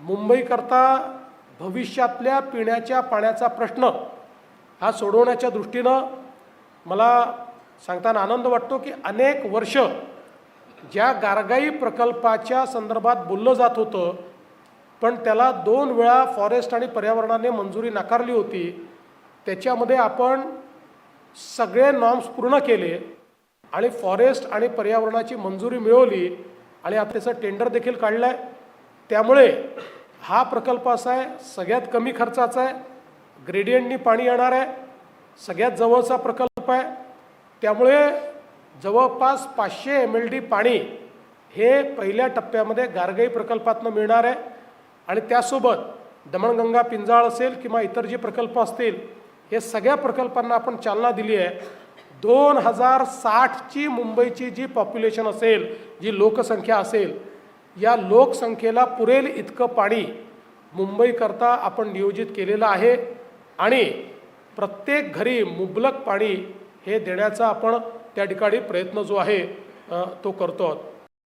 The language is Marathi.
मुंबईकरता भविष्यातल्या पिण्याच्या पाण्याचा प्रश्न हा सोडवण्याच्या दृष्टीनं मला सांगताना आनंद वाटतो की अनेक वर्ष ज्या गारगाई प्रकल्पाच्या संदर्भात बोललं जात होतं पण त्याला दोन वेळा फॉरेस्ट आणि पर्यावरणाने मंजुरी नाकारली होती. त्याच्यामध्ये आपण सगळे नॉर्म्स पूर्ण केले आणि फॉरेस्ट आणि पर्यावरणाची मंजुरी मिळवली आणि आता त्याचं टेंडर देखील काढलं आहे त्यामुळे हा प्रकल्प असा आहे सगळ्यात कमी खर्चाचा आहे ग्रेडियंटनी पाणी येणार आहे सगळ्यात जवळचा प्रकल्प आहे. त्यामुळे जवळपास पाचशे एम एल डी पाणी हे पहिल्या टप्प्यामध्ये गारगाई प्रकल्पातनं मिळणार आहे. आणि त्यासोबत दमणगंगा पिंजाळ असेल किंवा इतर जे प्रकल्प असतील हे सगळ्या प्रकल्पांना आपण चालना दिली आहे. दोन हजार साठची मुंबईची जी पॉप्युलेशन असेल जी लोकसंख्या असेल या लोकसंख्येला पुरेल इतकं पाणी मुंबईकरता आपण नियोजित केलेलं आहे आणि प्रत्येक घरी मुबलक पाणी हे देण्याचा आपण त्या ठिकाणी प्रयत्न जो आहे तो करतो आहोत.